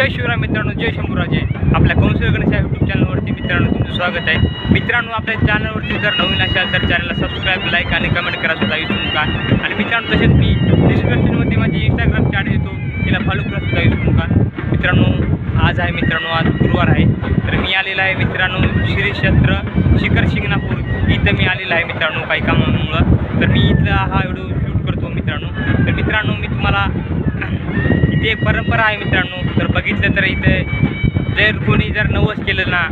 जय शिवराय मित्रांनो जय शंभूराजे. आपल्या कौशल गणेश यूट्यूब चॅनलवरती मित्रांनो तुमचं स्वागत आहे. मित्रांनो आपल्या चॅनलवरती जर नवीन असाल तर चॅनलला सबस्क्राईब लाईक आणि कमेंट करा सुद्धा विसरू नका. आणि मित्रांनो तसेच मी डिस्क्रिप्शनमध्ये माझी इंस्टाग्राम चॅट देतो तिला फॉलो करा सुद्धा विसरू नका. मित्रांनो आज आहे मित्रांनो आज गुरुवार आहे. तर मी आलेला आहे मित्रांनो श्री क्षेत्र शिखर शिंगणापूर. इथं मी आलेला आहे मित्रांनो काही कामामुळं. तर मी इथला हा व्हिडिओ शूट करतो मित्रांनो. तर मित्रांनो मी तुम्हाला ती एक परंपरा आहे मित्रांनो. तर बघितलं तर इथे जर कोणी जर नवस केलं ना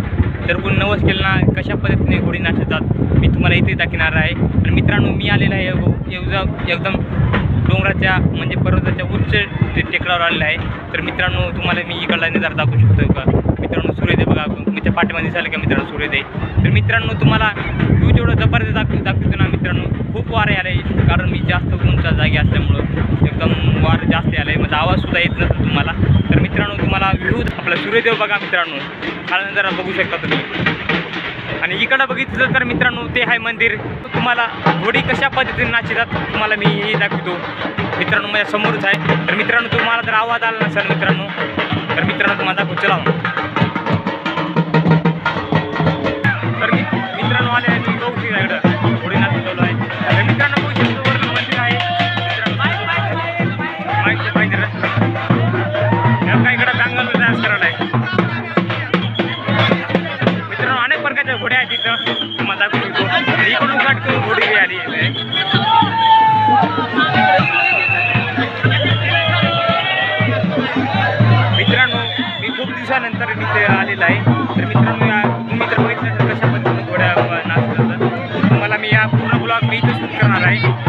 तर कोणी नवस केलं ना कशा पद्धतीने घोडी नाचतात मी तुम्हाला इथे दाखवणार आहे. आणि मित्रांनो मी आलेला आहे एव- एकदम डोंगराच्या म्हणजे पर्वताच्या उच्च ते टेकडावर आलेलं आहे. तर मित्रांनो तुम्हाला मी इकडला नजर दाखवू शकतो का? मित्रांनो सूर्योदय बघा तुमच्या पाठीमध्ये झालं का मित्रांनो सूर्योदय? तर मित्रांनो तुम्हाला व्ह्यू जेवढं जबरदस्त दाखव दाखवतो ना मित्रांनो खूप वारे आले कारण मी जास्त उंचा जागी असल्यामुळं एकदम वार जास्त आलं आहे माझा आवाजसुद्धा येत म्हणजे नसेल तुम्हाला. तर मित्रांनो तुम्हाला व्ह्यू आपला सूर्यदेव बघा मित्रांनो. कारण जरा बघू शकता तुम्ही. आणि इकडं बघितलं तर मित्रांनो ते आहे मंदिर. तुम्हाला घोडी कशा पद्धतीने नाचतात तुम्हाला मी हे दाखवतो. मित्रांनो माझ्या समोरच आहे. तर मित्रांनो तुम्हाला जर आवाज आला नसेल मित्रांनो तर मित्रांनो तुम्हाला दाखवू चला तर मित्रांनो आले दिवसानंतर मी ते आलेलं आहे. तर मित्रांनो तुम्ही तर बघितलं असेल कशा पद्धतीने घोड्या अ, नाचत तुम्हाला मी या पूर्ण ब्लॉग मी इथं शूट करणार आहे.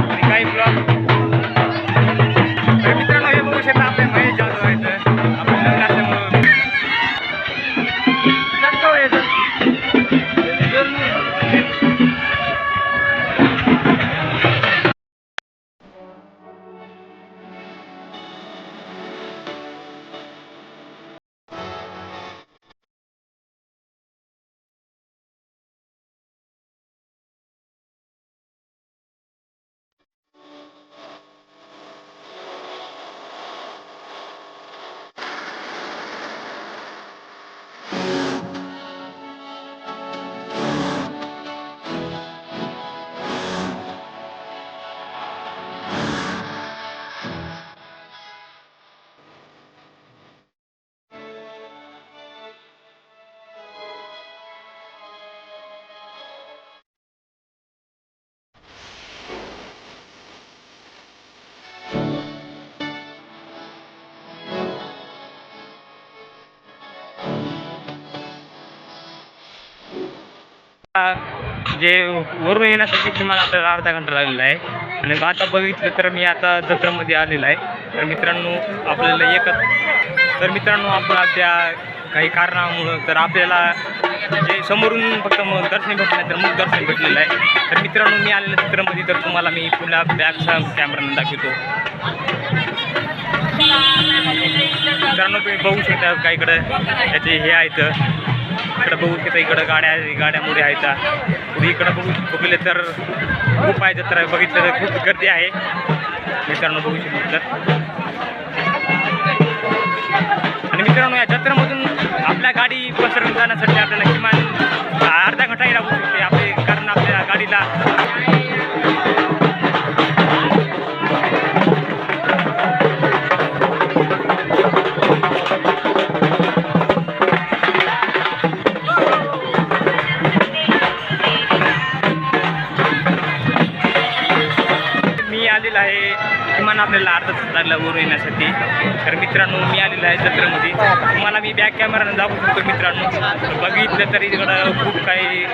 जे वरून येण्यासाठी तुम्हाला आता अर्धा घंटा लागलेला आहे. आणि आता बघितलं तर मी आता जत्रेमध्ये आलेला आहे. तर मित्रांनो आपल्याला एकच तर मित्रांनो आपण त्या काही कारणामुळं तर आपल्याला जे समोरून फक्त मग दर्शन भेटलं तर मग दर्शन भेटलेलं आहे. तर मित्रांनो मी आलेल्या चित्रामध्ये तर तुम्हाला मी पुन्हा बॅगचा कॅमेरानं दाखवतो. मित्रांनो तुम्ही बघू शकता काहीकडं त्याचे हे आहेत इकडं बघू की इकडं गाड्या गाड्यामुळे आहेत. पुढे इकडं बघू बघितले तर खूप आहे जत्रा बघितलं तर खूप गर्दी आहे. मित्रांनो बघू शकतो तर आणि मित्रांनो या जत्रेमधून आपल्या गाडी पसरून जाण्यासाठी आपल्याला आपल्याला अर्धा तास वर येण्यासाठी. तर मित्रांनो मी आलेलो आहे जत्रेमध्ये तुम्हाला मी बॅक कॅमेरानं दाखवू शकतो मित्रांनो. बघितलं तरी इकडं खूप काही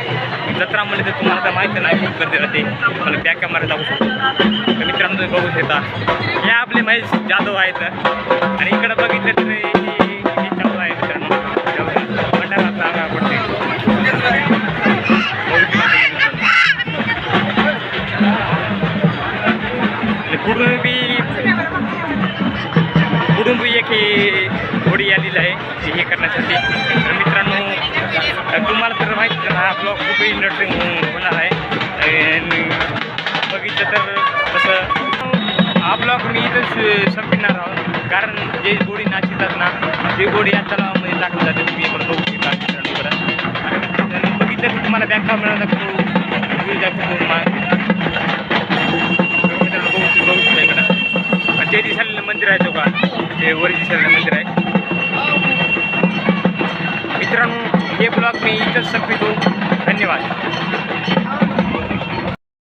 जत्रा म्हणजे तर तुम्हाला तर माहिती नाही खूप गर्दी राहते. मला बॅक कॅमेरा दाखवू शकतो. तर मित्रांनो तुम्ही बघू शकता. हे आपले महेश जाधव आहेत. आणि इकडं बघितलं तरी कुटुंबीय बी एक घोडी आलेली आहे ती हे करण्यासाठी. तर मित्रांनो तुम्हाला तर माहिती हा ब्लॉग खूप इंटरेस्टिंग होणार आहे. बघितलं तर तसं हा ब्लॉग मी इथंच संपणार आहोत. कारण जे गोडी नाचितात ना ते गोडी या तलावामध्ये टाकलं जाते. तुम्ही पण बघू शकता मित्रांनो आणि बघितलं तर तुम्हाला बँका मिळाला तो व्ह्यू दाखवतो मित्रांनो बघू बघू शकता इकडं. आणि ते दिसायला मंदिर आहे तो का हे वर मंदिर आहे मित्रांनो हे ब्लॉग मी इथंच संपवितो. धन्यवाद.